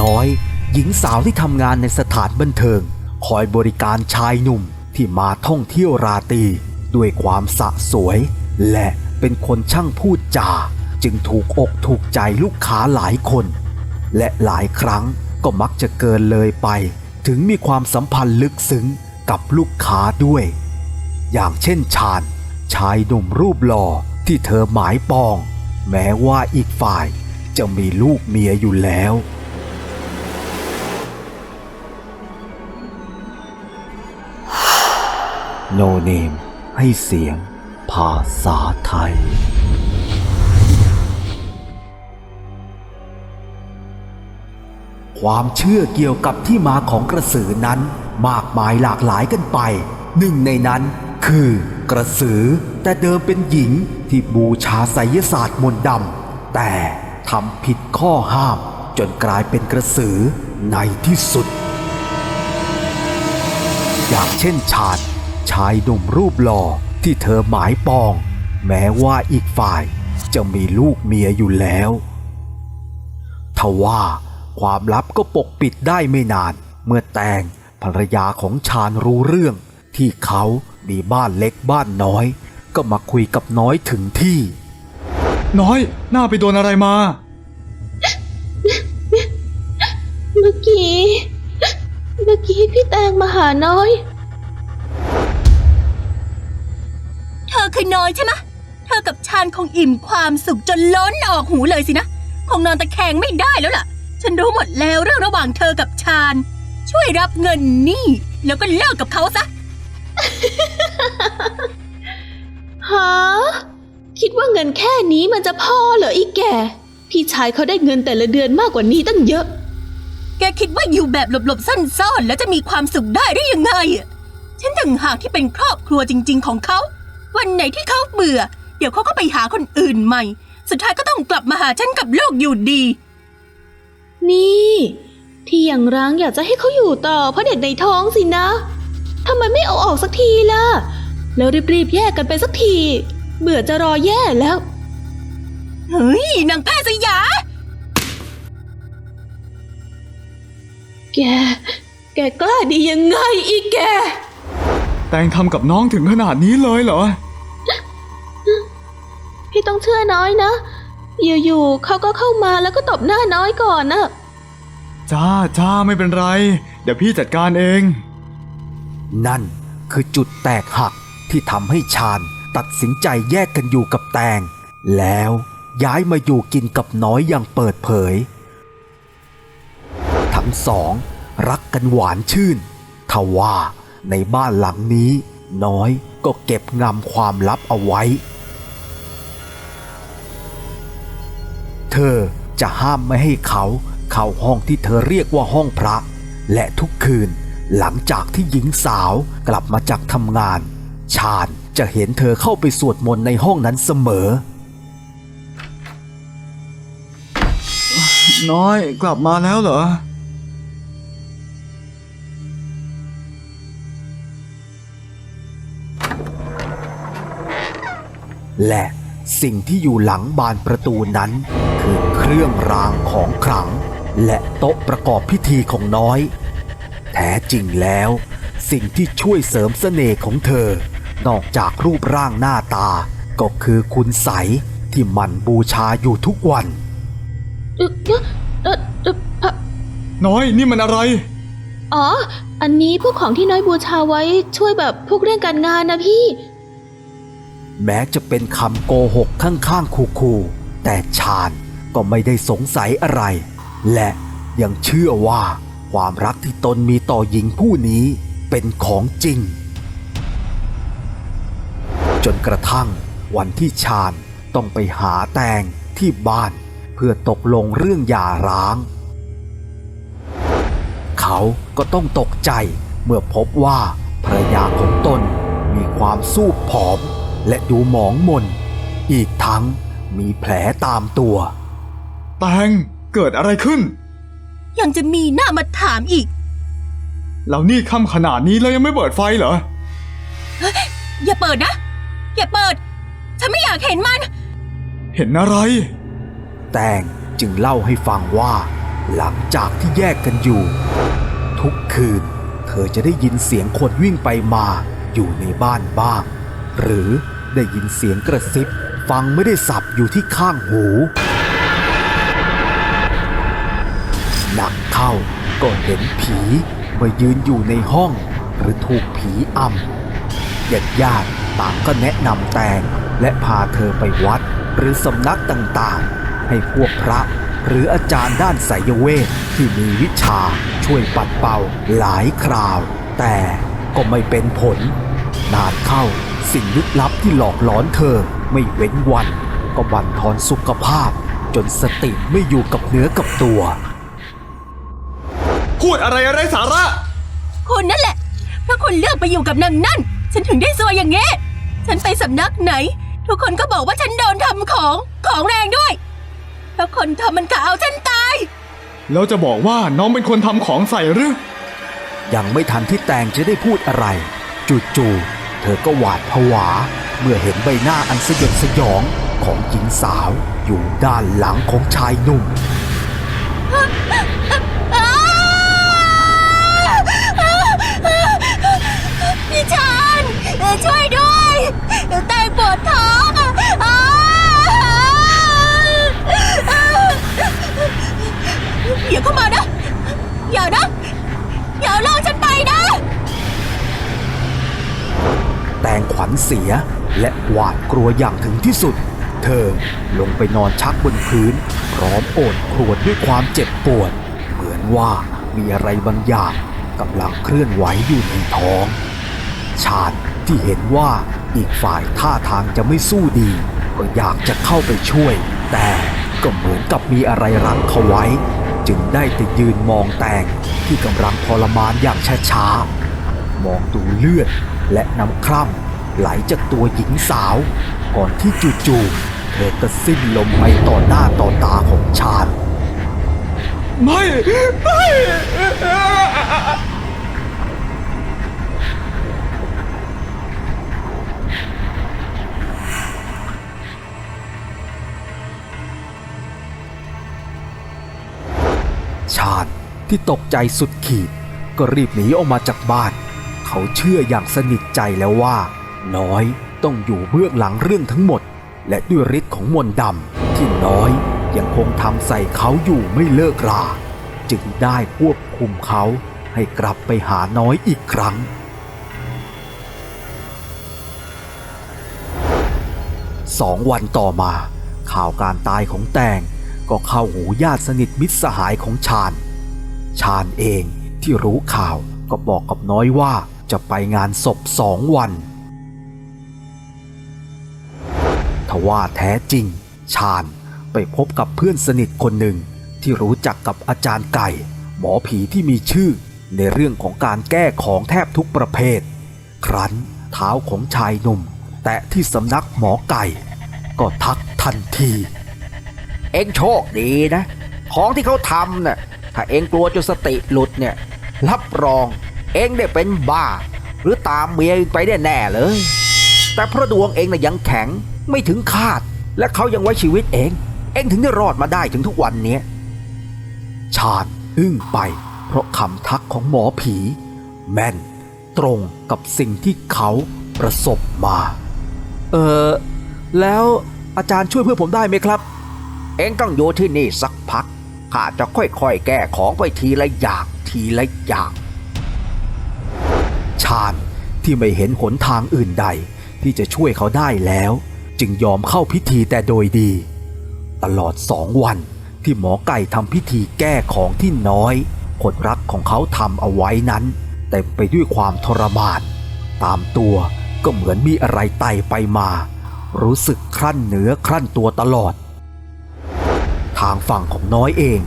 น้อย หญิงสาวที่ทำงานในสถานบันเทิง คอยบริการชายหนุ่มที่มาท่องเที่ยวราตรีด้วยความสะสวย และเป็นคนช่างพูดจา จึงถูกอกถูกใจลูกค้าหลายคน และหลายครั้งก็มักจะเกินเลยไป ถึงมีความสัมพันธ์ลึกซึ้งกับลูกค้าด้วย อย่างเช่นชาญ ชายหนุ่มรูปหล่อที่เธอหมายปอง แม้ว่าอีกฝ่ายจะมีลูกเมียอยู่แล้ว โนเนม ให้เสียงภาษาไทย ความเชื่อเกี่ยวกับที่มาของกระสือนั้น มากมายหลากหลายกันไป หนึ่งในนั้นคือกระสือแต่เดิมเป็นหญิงที่บูชาไสยศาสตร์มนต์ดำแต่ทำผิดข้อห้าม จนกลายเป็นกระสือในที่สุด อย่างเช่นชาญ ชายหนุ่มรูปหล่อที่เธอหมายปอง แม้ว่าอีกฝ่ายจะมีลูกเมียอยู่แล้วทว่าความลับก็ปกปิดได้ไม่นาน เมื่อแตงภรรยาของชาญรู้เรื่อง ที่เขามีบ้านเล็กบ้านน้อย ก็มาคุยกับน้อยถึงที่ น้อยหน้าไปโดนอะไรมา เมื่อกี้ เมื่อกี้พี่แตงมาหาน้อย เธอคือน้อยใช่ไหมะเธอกับชานคงอิ่มความสุขจนล้นออกหูเลยสินะ คงนอนตะแคงไม่ได้แล้วล่ะ ฉันรู้หมดแล้วเรื่องระหว่างเธอกับชาน ช่วยรับเงินนี่ แล้วก็เลิกกับเขาซะฮะคิดว่าเงินแค่นี้มันจะพอเหรออีกแก พี่ชายเขาได้เงินแต่ละเดือนมากกว่านี้ตั้งเยอะ แกคิดว่าอยู่แบบหลบๆซ่อนๆแล้วจะมีความสุขได้ได้ยังไงอะฉันต่างหากที่เป็นครอบครัวจริง ๆ ของเขา วันไหนที่เขาเบื่อ เดี๋ยวเขาก็ไปหาคนอื่นใหม่ สุดท้ายก็ต้องกลับมาหาฉันกับลูกอยู่ดี นี่ ที่อย่างร้างอยากจะให้เขาอยู่ต่อเพราะเด็กในท้องสินะทำไมไม่เอาออกสักทีล่ะ แล้วรีบๆแยกกันไปสักที เบื่อจะรอแย่แล้ว เฮ้ยนางแพทย์สยา แก แกกล้าดียังไงอีกแก แตงทำกับน้องถึงขนาดนี้เลยเหรอพี่ต้อง เชื่อน้อยนะ อยู่ๆเขาก็เข้ามาแล้วก็ตบหน้าน้อยก่อนนะ จ้าจ้าไม่เป็นไร เดี๋ยวพี่จัดการเอง นั่นคือจุดแตกหักที่ทำให้ชาญตัดสินใจแยกกันอยู่กับแตง แล้วย้ายมาอยู่กินกับน้อยอย่างเปิดเผย ทั้งสอง รักกันหวานชื่นทว่าในบ้านหลังนี้ น้อยก็เก็บงำความลับเอาไว้ เธอจะห้ามไม่ให้เขาเข้าห้องที่เธอเรียกว่าห้องพระ และทุกคืนหลังจากที่หญิงสาวกลับมาจากทำงาน ชาญจะเห็นเธอเข้าไปสวดมนต์ในห้องนั้นเสมอ น้อยกลับมาแล้วเหรอ และสิ่งที่อยู่หลังบานประตูนั้นคือ เครื่องรางของขลัง และโต๊ะประกอบพิธีของน้อย แท้จริงแล้ว สิ่งที่ช่วยเสริมเสน่ห์ของเธอ นอกจากรูปร่างหน้าตา ก็คือคุณใสยที่หมันบูชาอยู่ทุกวันเอ่อเอ่อเอ่อเอ่อเอ่อน้อยนี่มันอะไร อ๋อ อันนี้พวกของที่น้อยบูชาไว้ช่วยแบบพวกเรื่องการงานนะพี่ แม้จะเป็นคำโกหกข้างๆ คูๆแต่ชาญ ก็ไม่ได้สงสัยอะไร และยังเชื่อว่าความรักที่ตนมีต่อหญิงผู้นี้เป็นของจริง จนกระทั่งวันที่ชาญต้องไปหาแตงที่บ้านเพื่อตกลงเรื่องหย่าร้าง เขาก็ต้องตกใจเมื่อพบว่าภรรยาของตนมีความสู้ผอมและดูหมองมน อีกทั้งมีแผลตามตัว แตงเกิดอะไรขึ้น ยังจะมีหน้ามาถามอีก แล้วนี่ค่ำขนาดนี้แล้วยังไม่เปิดไฟเหรออย่าเปิดนะ อย่าเปิด ฉันไม่อยากเห็นมัน เห็นอะไร แตงจึงเล่าให้ฟังว่า หลังจากที่แยกกันอยู่ ทุกคืน เธอจะได้ยินเสียงคนวิ่งไปมาอยู่ในบ้านบ้าง หรือได้ยินเสียงกระซิบ ฟังไม่ได้สับอยู่ที่ข้างหู หนักเข้าก็เห็นผีมายืนอยู่ในห้องหรือถูกผีอำญาติญาติต่างก็แนะนำแตงและพาเธอไปวัดหรือสำนักต่างๆ ให้พวกพระหรืออาจารย์ด้านไสยเวทที่มีวิชาช่วยปัดเป่าหลายคราว แต่ก็ไม่เป็นผล นานเข้าสิ่งลึกลับที่หลอกหลอนเธอไม่เว้นวัน ก็บั่นทอนสุขภาพ จนสติไม่อยู่กับเนื้อกับตัว พูดอะไรอะไรสาระ คุณนั่นแหละ เพราะคุณเลือกไปอยู่กับนางนั่น ฉันถึงได้ซวยอย่างเงี้ยฉันไปสำนักไหน ทุกคนก็บอกว่าฉันโดนทำของของแรงด้วยเพราะคนทำมันกะเอาฉันตาย แล้วจะบอกว่าน้องเป็นคนทำของใส่หรือ ยังไม่ทันที่แตงจะได้พูดอะไร จู่ๆเธอก็หวาดผวา เมื่อเห็นใบหน้าอันสยดสยองของหญิงสาวอยู่ด้านหลังของชายหนุ่ม พี่ชาน ช่วยด้วยแตงปวดท้องอะอย่าเข้ามานะ อย่านะ อย่าเอาล่อฉันไปนะ แตงขวัญเสียและหวาดกลัวอย่างถึงที่สุด เธอลงไปนอนชักบนพื้น พร้อมโอดครวญด้วยความเจ็บปวด เหมือนว่ามีอะไรบางอย่างกำลังเคลื่อนไหวอยู่ในท้อง ชาญ ที่เห็นว่าอีกฝ่ายท่าทางจะไม่สู้ดี ก็อยากจะเข้าไปช่วย แต่ก็เหมือนกับมีอะไรรั้งเขาไว้ จึงได้แต่ยืนมองแตงที่กำลังทรมานอย่างช้าๆมองดูเลือดและน้ำคร่ำไหลจากตัวหญิงสาว ก่อนที่จู่ๆเธอก็สิ้นลมไปต่อหน้าต่อตาของชาญไม่ไม่ ที่ตกใจสุดขีด ก็รีบหนีออกมาจากบ้าน เขาเชื่ออย่างสนิทใจแล้วว่า น้อยต้องอยู่เบื้องหลังเรื่องทั้งหมด และด้วยฤทธิ์ของมนต์ดำที่น้อยยังคงทำใส่เขาอยู่ไม่เลิกรา จึงได้ควบคุมเขาให้กลับไปหาน้อยอีกครั้ง สองวันต่อมา ข่าวการตายของแตงก็เข้าหูญาติสนิทมิตรสหายของชาญ ชาญเองที่รู้ข่าวก็บอกกับน้อยว่าจะไปงานศพสองวัน ทว่าแท้จริง ชาญไปพบกับเพื่อนสนิทคนหนึ่งที่รู้จักกับอาจารย์ไก่ หมอผีที่มีชื่อในเรื่องของการแก้ของแทบทุกประเภท ครั้นเท้าของชายหนุ่ม แตะที่สำนักหมอไก่ ก็ทักทันที เอ็งโชคดีนะ ของที่เขาทำน่ะ ถ้าเอ็งกลัวจนสติหลุดเนี่ยรับรองเอ็งได้เป็นบ้า หรือตามเมียไปได้แน่เลย แต่เพราะดวงเอ็งน่ะยังแข็งไม่ถึงคาด และเขายังไว้ชีวิตเอง เอ็งถึงได้รอดมาได้ถึงทุกวันเนี้ยชาญอึ้งไป เพราะคำทักของหมอผี แม่นตรงกับสิ่งที่เขาประสบมา เออแล้วอาจารย์ช่วยเพื่อผมได้ไหมครับ เองต้องอยู่ที่นี่สักพัก ข้าจะค่อยๆ แก้ของไปทีละอย่างทีละอย่าง ชาญที่ไม่เห็นหนทางอื่นใด ที่จะช่วยเขาได้แล้ว จึงยอมเข้าพิธีแต่โดยดี ตลอดสองวันที่หมอไก่ทำพิธีแก้ของที่น้อยคนรักของเขาทำเอาไว้นั้นเต็มไปด้วยความทรมานตามตัวก็เหมือนมีอะไรไต่ไปมา รู้สึกครั่นเหนือครั่นตัวตลอดางฝั่งของน้อยเอง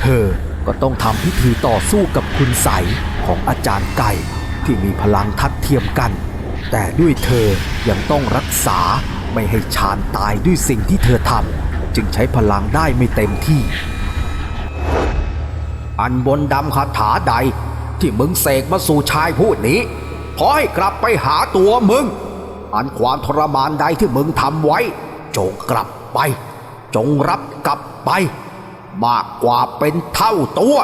เธอก็ต้องทำพิธีต่อสู้กับคุณใสของอาจารย์ไก่ที่มีพลังทัดเทียมกัน แต่ด้วยเธอยังต้องรักษาไม่ให้ชาญตายด้วยสิ่งที่เธอทำจึงใช้พลังได้ไม่เต็มที่ อันบนดำคาถาใดที่มึงเสกมาสู่ชายผู้นี้ ขอให้กลับไปหาตัวมึง อันความทรมานใดที่มึงทำไว้ จงกลับไป จงรับกลับ ไป มากกว่าเป็นเท่าตัว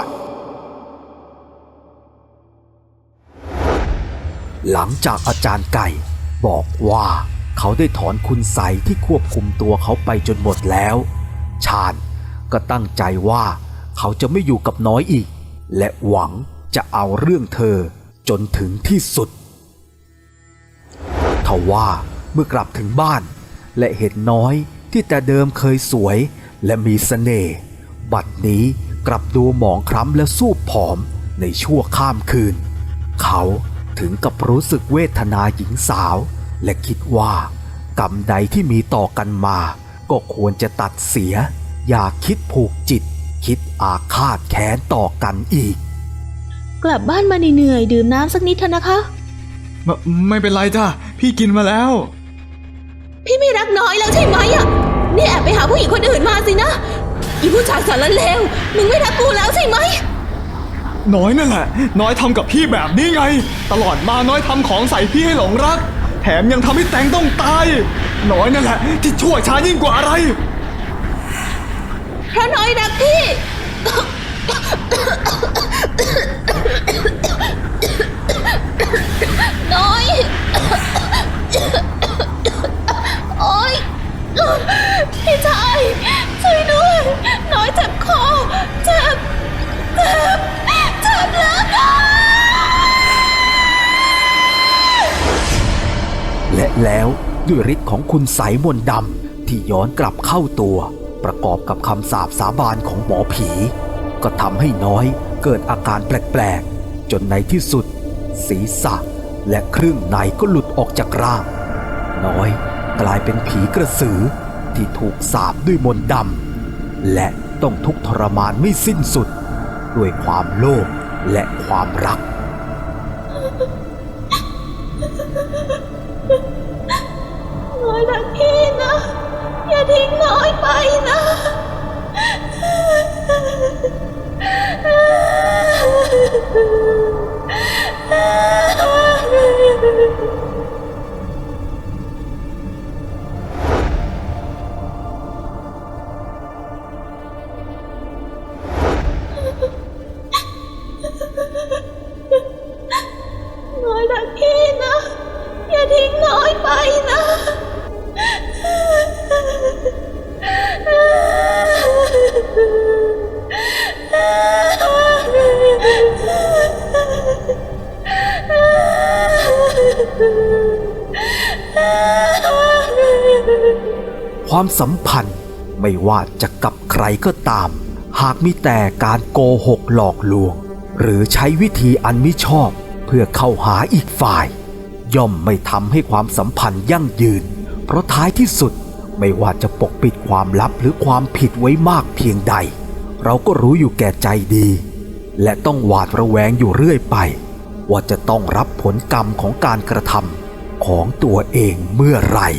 หลังจากอาจารย์ไก่ บอกว่าเขาได้ถอนคุณใสที่ควบคุมตัวเขาไปจนหมดแล้ว ชาญก็ตั้งใจว่าเขาจะไม่อยู่กับน้อยอีก และหวังจะเอาเรื่องเธอจนถึงที่สุดทว่าเมื่อกลับถึงบ้าน และเห็นน้อยที่แต่เดิมเคยสวย และมีเสน่ห์บัดนี้กลับดูหมองคล้ำและสูบผอมในชั่วข้ามคืน เขาถึงกับรู้สึกเวทนาหญิงสาว และคิดว่ากรรมใดที่มีต่อกันมา ก็ควรจะตัดเสีย อย่าคิดผูกจิต คิดอาฆาตแค้นต่อกันอีก กลับบ้านมาเหนื่อยๆดื่มน้ำสักนิดเถอะนะคะไม่ไม่เป็นไรจ้าพี่กินมาแล้ว พี่ไม่รักน้อยแล้วใช่ไหมอะ นี่แอบไปหาผู้หญิงคนอื่นมาสินะ อีผู้ชายสารเลว มึงไม่รักกูแล้วใช่ไหม น้อยนั่นแหละ น้อยทำกับพี่แบบนี้ไง ตลอดมาน้อยทำของใส่พี่ให้หลงรัก แถมยังทำให้แตงต้องตาย น้อยนั่นแหละ ที่ชั่วช้ายิ่งกว่าอะไร เพราะน้อยรักพี่ น้อย โอ๊ย พี่ชายช่วยด้วย น้อยเจ็บคอเจ็บเจ็บเจ็บเลือเกินและแล้วด้วยฤทธิ์ของคุณไสยมนต์ดำที่ย้อนกลับเข้าตัว ประกอบกับคำสาปสาบานของหมอผี ก็ทำให้น้อยเกิดอาการแปลกๆ จนในที่สุด ศีรษะและครึ่งในก็หลุดออกจากร่าง น้อยกลายเป็นผีกระสือ ที่ถูกสาปด้วยมนต์ดำและต้องทุกข์ทรมานไม่สิ้นสุด ด้วยความโลภและความรัก น้อยรักพี่นะ อย่าทิ้งน้อยไปนะ ความสัมพันธ์ไม่ว่าจะกับใครก็ตาม หากมีแต่การโกหกหลอกลวง หรือใช้วิธีอันมิชอบเพื่อเข้าหาอีกฝ่าย ย่อมไม่ทำให้ความสัมพันธ์ยั่งยืน เพราะท้ายที่สุดไม่ว่าจะปกปิดความลับหรือความผิดไว้มากเพียงใด เราก็รู้อยู่แก่ใจดี และต้องหวาดระแวงอยู่เรื่อยไป ว่าจะต้องรับผลกรรมของการกระทำของตัวเองเมื่อไหร่